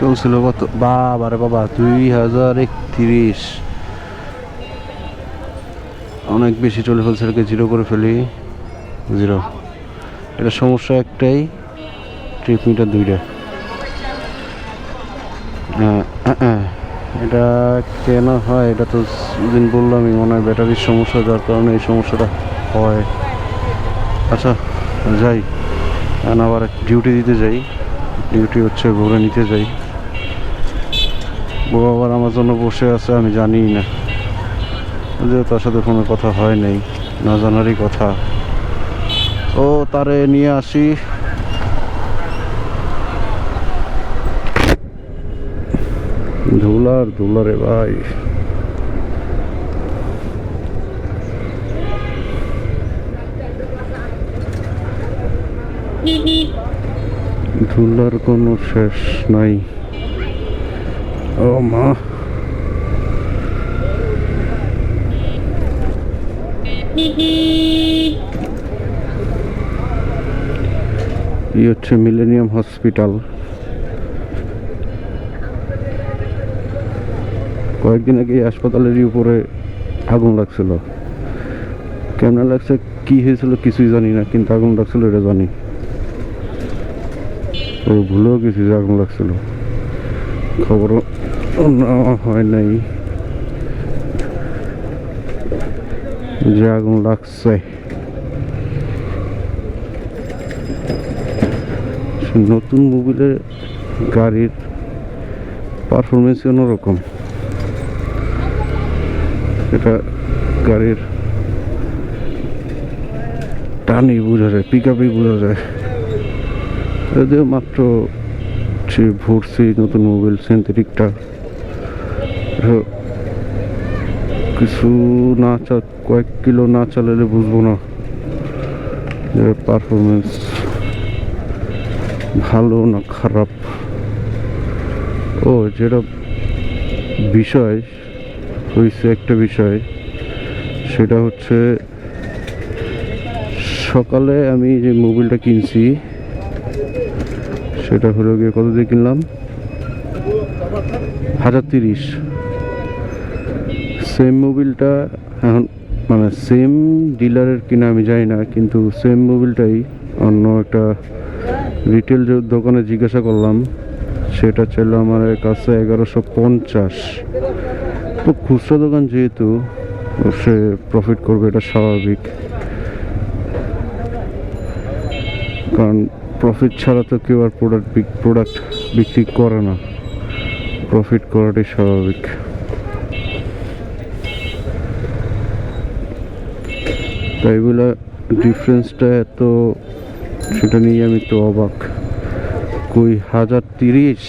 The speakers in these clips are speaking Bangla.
চলছিল কত? বাবা রে বাবা দুই হাজার একত্রিশ। অনেক বেশি চলে ফেলছে এটাকে জিরো করে ফেলি। জিরো। এটা সমস্যা একটাই ট্রিপ মিটার দুইটা। হ্যাঁ, আহ, আহ, এটা কেন হয়? এটা তো দিন বললামই মনে হয় ব্যাটারির সমস্যা যার কারণে এই সমস্যাটা হয়। আচ্ছা যাই। আবার ডিউটি দিতে যাই। ডিউটি হচ্ছে ভোরে নিতে যাই। বউ আবার আমার জন্য বসে আছে, আমি জানি না। যে তার সাথে ফোনে কথা হয় নাই, না জানারই কথা। ও তারে নিয়ে আসি। ধুলার, ধুলারে ভাই। ধুলার কোনো শেষ নাই। ও মা এই হচ্ছে মিলেনিয়াম হসপিটাল কয়েকদিন আগে এই হাসপাতালেরই উপরে আগুন লাগছিল। কেমন লাগছে, কি হয়েছিল কিছুই জানি না, কিন্তু আগুন লাগছিল এটা জানি। ও ভুলেও যে আগুন লাগছিল। খবর নেওয়া হয় নাই। যে আগুন লাগছে। নতুন মোবিলের গাড়ির পারফরমেন্স অন্যরকম। এটা গাড়ির টানই বোঝা যায় পিক আপেই বোঝা যায়। যদিও মাত্র ভরছি নতুন মোবাইল সিনথেটিকটা কিছু না চা, কয়েক কিলো না চালালে বুঝব না। যে পারফরমেন্স ভালো না খারাপ। ও, যেটা বিষয় হয়েছে একটা বিষয়, সেটা হচ্ছে সকালে আমি যে মোবিলটা কিনছি, সেটা হলো গিয়ে কত দিয়ে কিনলাম? হাজার তিরিশ। সেম মোবিলটা এখন মানে সেম ডিলারের কিনা আমি জানি না, কিন্তু সেম মোবিলটাই অন্য একটা রিটেল দোকানে জিজ্ঞাসা করলাম, সেটা ছিল আমার কাছে এগারোশো পঞ্চাশ। তো খুচরো দোকান যেহেতু, সে প্রফিট করবে, এটা স্বাভাবিক। কারণ প্রফিট ছাড়া তো কেউ আর প্রোডাক্ট প্রোডাক্ট বিক্রি করে না। প্রফিট করাটাই স্বাভাবিক। তাই বলে ডিফারেন্সটা এত, সেটা নিয়ে আমি একটু অবাক। কই হাজার তিরিশ,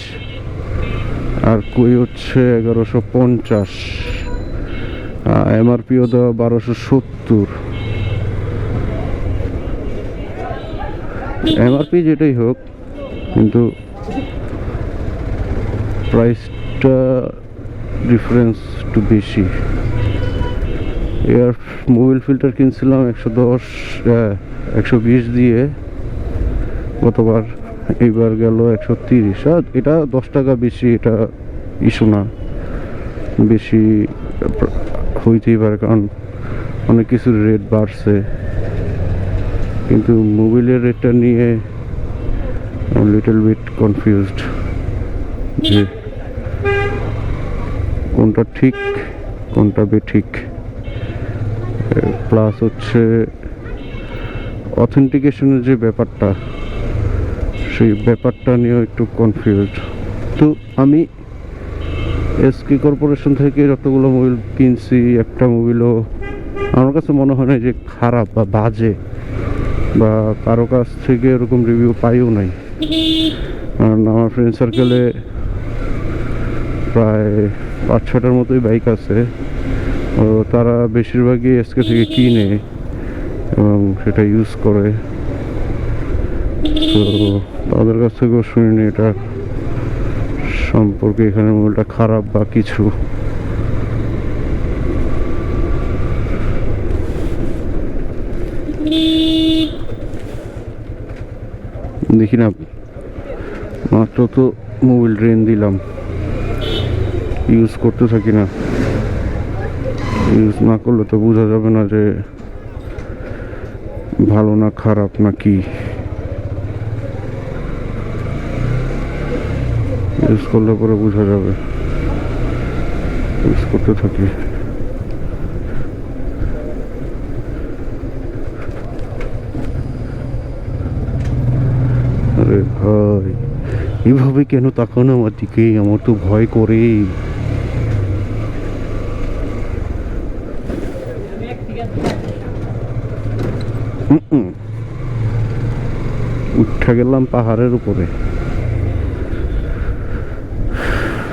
আর কই হচ্ছে এগারোশো পঞ্চাশ এমআরপিও দেওয়া বারোশো সত্তর। এমআরপি যেটাই হোক, কিন্তু প্রাইসটা ডিফারেন্স একটু বেশি। এয়ার মোবিল ফিল্টার কিনছিলাম একশো দশ একশো বিশ দিয়ে। গতবার এইবার গেল একশো তিরিশ। আর এটা দশ টাকা বেশি, এটা ইস্যু না। বেশি হইতেই পারে, কারণ অনেক কিছুর রেট বাড়ছে। কিন্তু মোবিলের রেটটা নিয়ে লিটল বিট কনফিউজড যে কোনটা ঠিক, কোনটা বেঠিক। প্লাস হচ্ছে অথেন্টিকেশনের যে ব্যাপারটা, সেই ব্যাপারটা নিয়েও একটু কনফিউজ তো আমি এসকে কর্পোরেশন থেকে যতগুলো মোবিল কিনছি, একটা মোবিলও আমার কাছে মনে হয় না যে খারাপ বা বাজে বা কারও কাছ থেকে এরকম রিভিউ পাইও নাই। কারণ আমার ফ্রেন্ড সার্কেলে প্রায় পাঁচ ছটার মতোই বাইক আছে। ও তারা বেশিরভাগই এসকে থেকে কিনে এবং সেটা ইউজ করে। তো তাদের কাছ থেকেও শুনিনি এটা সম্পর্কে এখানে মোবাইলটা খারাপ বা কিছু। দেখি না মাত্র তো মোবাইল ড্রেন দিলাম। ইউজ করতে থাকি না। ইউজ না করলে তো বোঝা যাবে না যে ভালো না খারাপ না কি। ইউজ করলে পরে বোঝা যাবে। ইউজ করতে থাকি। আরে ভাই, এভাবে কেন তাকান আমার দিকে? আমার তো ভয় করে উঠে গেলাম পাহাড়ের উপরে।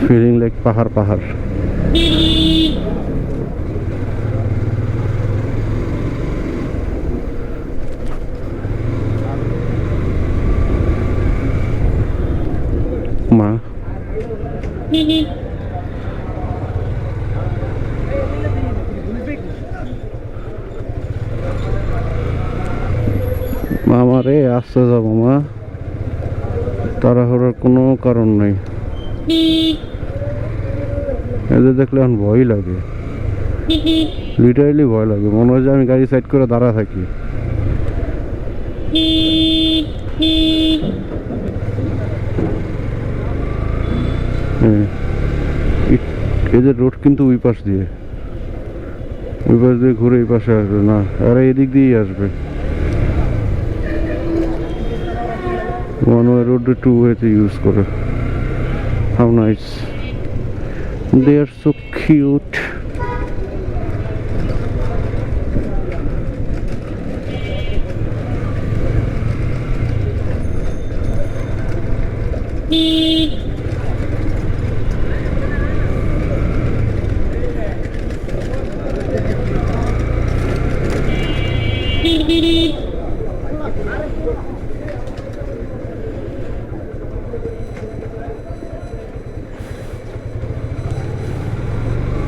ফিলিং লাইক পাহাড় পাহাড়। মা। মামা রে আসতে যাব, মা। তাড়াহুড়োর কোনো কারণ নেই। এদের দেখলে এখন ভয় লাগে। লিটারেলি ভয় লাগে। মনে হয় যে আমি গাড়ি সাইড করে দাঁড়া থাকি। এদের রোড কিন্তু ওই পাশ দিয়ে। ওই পাশ দিয়ে ঘুরে এই পাশে আসবে, না। এরা এদিক দিয়েই আসবে। ওয়ান ওয়ে রোড টু ওয়েতে ইউজ করে how nice they are so cute Beep.